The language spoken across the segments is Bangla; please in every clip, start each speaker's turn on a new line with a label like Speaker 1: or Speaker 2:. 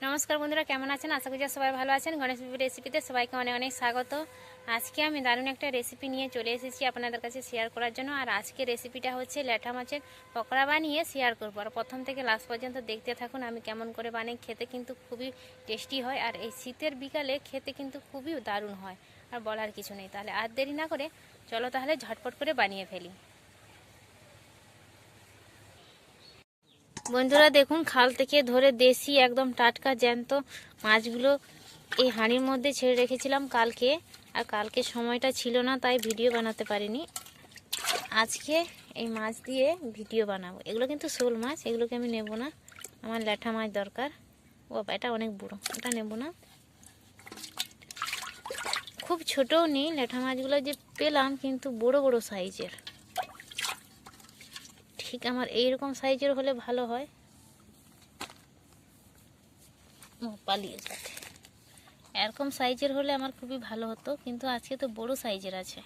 Speaker 1: নমস্কার বন্ধুরা, কেমন আছেন? আশা করি সবাই ভালো আছেন। গণেশ রেসিপিতে সবাইকে অনেক অনেক স্বাগত। আজকে আমি দারুণ একটা রেসিপি নিয়ে চলে এসেছি আপনাদের কাছে শেয়ার করার জন্য। আর আজকে রেসিপিটা হচ্ছে ল্যাঠা মাছের পকোড়া বানিয়ে শেয়ার করব। আর প্রথম থেকে লাস্ট পর্যন্ত দেখতে থাকুন, আমি কেমন করে বানাই। খেতে কিন্তু খুবই টেস্টি হয়। আর এই শীতের বিকালে খেতে কিন্তু খুবই দারুণ হয়। আর বলার কিছু নেই। তাহলে আর দেরি না করে চলো তাহলে ঝটপট করে বানিয়ে ফেলি। বন্ধুরা দেখুন, খাল থেকে ধরে দেশি একদম টাটকা জ্যান্ত মাছগুলো এই হাঁড়ির মধ্যে ছেড়ে রেখেছিলাম কালকে। আর কালকে সময়টা ছিল না, তাই ভিডিও বানাতে পারিনি। আজকে এই মাছ দিয়ে ভিডিও বানাবো। এগুলো কিন্তু শোল মাছ, এগুলোকে আমি নেব না। আমার ল্যাঠা মাছ দরকার। ও, এটা অনেক বুড়ো এটা নেব না। খুব ছোটও নেই ল্যাঠা মাছগুলো যে পেলাম, কিন্তু বড় বড় সাইজের। ঠিক আমার এইরকম সাইজের হলে ভালো হয়। পালিয়ে যাচ্ছে এরকম সাইজের হলে আমার খুবই ভালো হতো, কিন্তু আজকে তো বড় সাইজের আছে।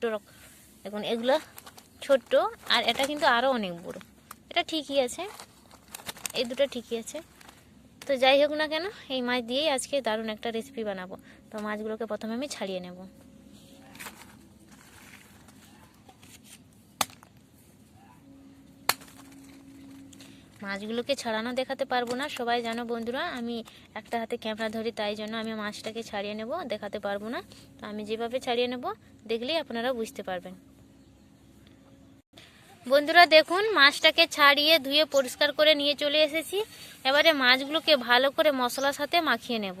Speaker 1: টরক দেখুন, এগুলো ছোট্ট, আর এটা কিন্তু আরও অনেক বড়। এটা ঠিকই আছে, এই দুটো ঠিকই আছে। তো যাই হোক না কেন, এই মাছ দিয়েই আজকে দারুণ একটা রেসিপি বানাবো। তো মাছগুলোকে প্রথমে আমি ছাড়িয়ে নেব। মাছগুলোকে ছাড়ানো দেখাতে পারব না। সবাই জানো বন্ধুরা, আমি একটা হাতে ক্যামেরা ধরি, তাই জন্য আমি মাছটাকে ছাড়িয়ে নেব, দেখাতে পারব না। তো আমি যেভাবে ছাড়িয়ে নেব, দেখলেই আপনারা বুঝতে পারবেন। বন্ধুরা, দেখুন, মাছটাকে ছাড়িয়ে ধুয়ে পরিষ্কার করে নিয়ে চলে এসেছি। এবারে মাছগুলোকে ভালো করে মশলার সাথে মাখিয়ে নেব।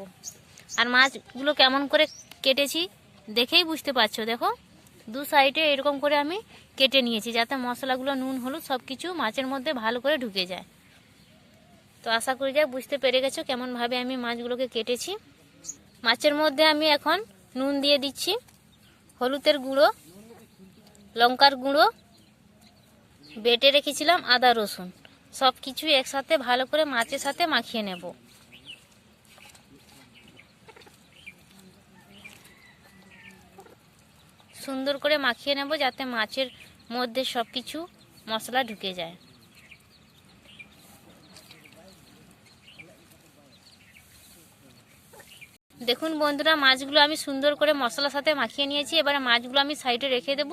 Speaker 1: আর মাছগুলো কেমন করে কেটেছি, দেখেই বুঝতে পারছ, দেখো। দু সাইডে এরকম করে আমি কেটে নিয়েছি যাতে মশলাগুলো, নুন, হলুদ সব কিছু মাছের মধ্যে ভালো করে ঢুকে যায়। তো আশা করি যাক বুঝতে পেরে গেছো কেমনভাবে আমি মাছগুলোকে কেটেছি। মাছের মধ্যে আমি এখন নুন দিয়ে দিচ্ছি, হলুদের গুঁড়ো, লঙ্কার গুঁড়ো, বেটে রেখেছিলাম আদা রসুন। সব কিছু একসাথে ভালো করে মাছের সাথে মাখিয়ে নেব। সুন্দর করে মাখিয়ে নেব যাতে মাছের মধ্যে সব কিছু মশলা ঢুকে যায়। দেখুন বন্ধুরা, মাছগুলো আমি সুন্দর করে মশলার সাথে মাখিয়ে নিয়েছি। এবারে মাছগুলো আমি সাইডে রেখে দেব।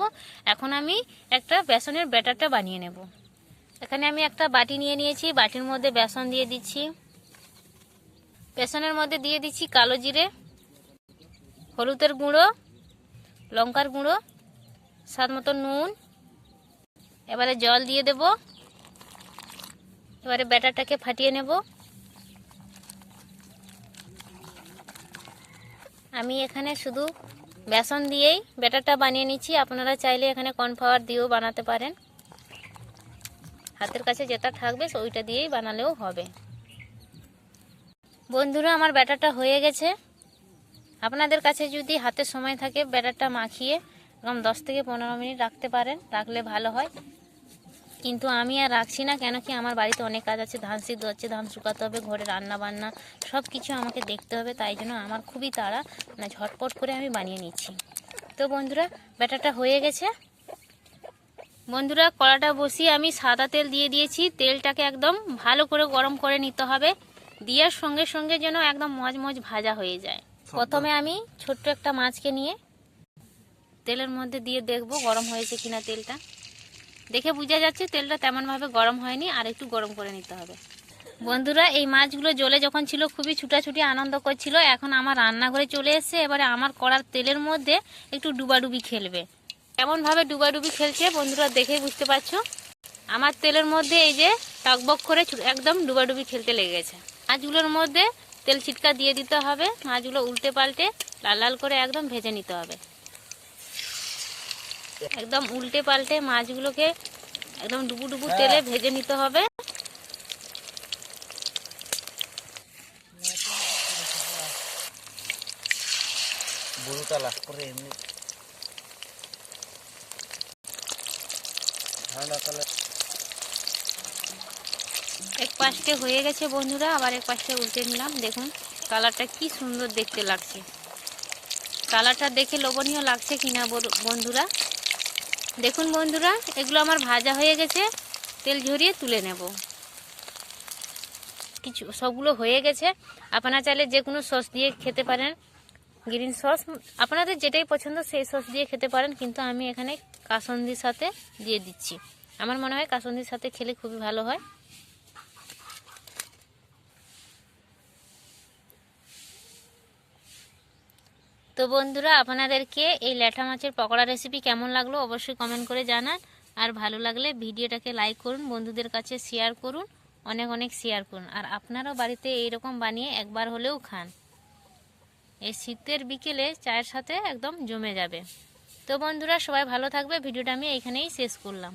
Speaker 1: এখন আমি একটা বেসনের ব্যাটারটা বানিয়ে নেব। এখানে আমি একটা বাটি নিয়ে নিয়েছি। বাটির মধ্যে বেসন দিয়ে দিচ্ছি। বেসনের মধ্যে দিয়ে দিচ্ছি কালো জিরে, হলুদের গুঁড়ো লঙ্কার গুঁড়ো, স্বাদ মতো নুন, এবারে জল দিয়ে দেব। এবারে ব্যাটারটাকে ফাটিয়ে নেব। আমি এখানে শুধু বেসন দিয়েই ব্যাটারটা বানিয়ে নিচ্ছি। আপনারা চাইলে এখানে কর্নফ্লাওয়ার দিয়েও বানাতে পারেন। হাতের কাছে যেটা থাকবে, ওইটা দিয়েই বানালেও হবে। বন্ধুরা, আমার ব্যাটারটা হয়ে গেছে। আপনাদের কাছে যদি হাতে সময় থাকে, ব্যাটারটা মাখিয়ে এরকম দশ থেকে পনেরো মিনিট রাখতে পারেন, রাখলে ভালো হয়। কিন্তু আমি আর রাখছি না, কেন কি আমার বাড়িতে অনেক কাজ আছে, ধান সিদ্ধ হচ্ছে, ধান শুকাতে হবে, ঘরে রান্না বান্না সব কিছু আমাকে দেখতে হবে, তাই জন্য আমার খুবই তাড়া মানে ঝটপট করে আমি বানিয়ে নিচ্ছি। তো বন্ধুরা, ব্যাটারটা হয়ে গেছে। বন্ধুরা, কড়াটা বসিয়ে আমি সাদা তেল দিয়ে দিয়েছি। তেলটাকে একদম ভালো করে গরম করে নিতে হবে। দেওয়ার সঙ্গে সঙ্গে যেন একদম মজ মজ ভাজা হয়ে যায়। প্রথমে আমি ছোট্ট একটা মাছকে নিয়ে তেলের মধ্যে দিয়ে দেখব গরম হয়েছে কিনা তেলটা। দেখে বোঝা যাচ্ছে তেলটা তেমনভাবে গরম হয়নি আর একটু গরম করে নিতে হবে। বন্ধুরা এই মাছগুলো জলে যখন ছিল খুবই ছুটাছুটি আনন্দ করছিল এখন আমার রান্নাঘরে চলে এসেছে। এবারে আমার কড়ার তেলের মধ্যে একটু ডুবাডুবি খেলবে। কেমনভাবে ডুবাডুবি খেলছে বন্ধুরা দেখেই বুঝতে পারছ? আমার তেলের মধ্যে এই যে টকবক করে একদম ডুবাডুবি খেলতে লেগেছে মাছগুলোর মধ্যে তেল ছিটকা দিয়ে দিতে হবে মাছগুলো উল্টে পাল্টে লাল লাল করে একদম ভেজে নিতে হবে। একদম উল্টে পাল্টে মাছগুলোকে একদম ডুবু ডুবু তেলে ভেজে নিতে হবে।
Speaker 2: করে এমনি। ঠান্ডা কালে
Speaker 1: এক পাশে হয়ে গেছে বন্ধুরা, আবার এক পাশে উল্টে নিলাম। দেখুন, কালারটা কি সুন্দর দেখতে লাগছে। কালারটা দেখে লোভনীয় লাগছে কিনা বন্ধুরা? দেখুন বন্ধুরা, এগুলো আমার ভাজা হয়ে গেছে, তেল ঝরিয়ে তুলে নেব। কিছু, সবগুলো হয়ে গেছে। আপনারা চাইলে যে কোনো সস দিয়ে খেতে পারেন, গ্রিন সস। আপনাদের যেটাই পছন্দ সেই সস দিয়ে খেতে পারেন, কিন্তু আমি এখানে কাসন্দির সাথে দিয়ে দিচ্ছি। আমার মনে হয় কাসন্দির সাথে খেলে খুবই ভালো হয়। তো বন্ধুরা, আপনাদেরকে এই ল্যাঠা মাছের পকোড়া রেসিপি কেমন লাগল অবশ্যই কমেন্ট করে জানান। আর ভালো লাগলে ভিডিওটাকে লাইক করুন, বন্ধুদের কাছে শেয়ার করুন, অনেক অনেক শেয়ার করুন। আর আপনারাও বাড়িতে এইরকম বানিয়ে একবার হলেও খান। এই শীতের বিকেলে চায়ের সাথে একদম জমে যাবে। তো বন্ধুরা, সবাই ভালো থাকবে। ভিডিওটা আমি এইখানেই শেষ করলাম।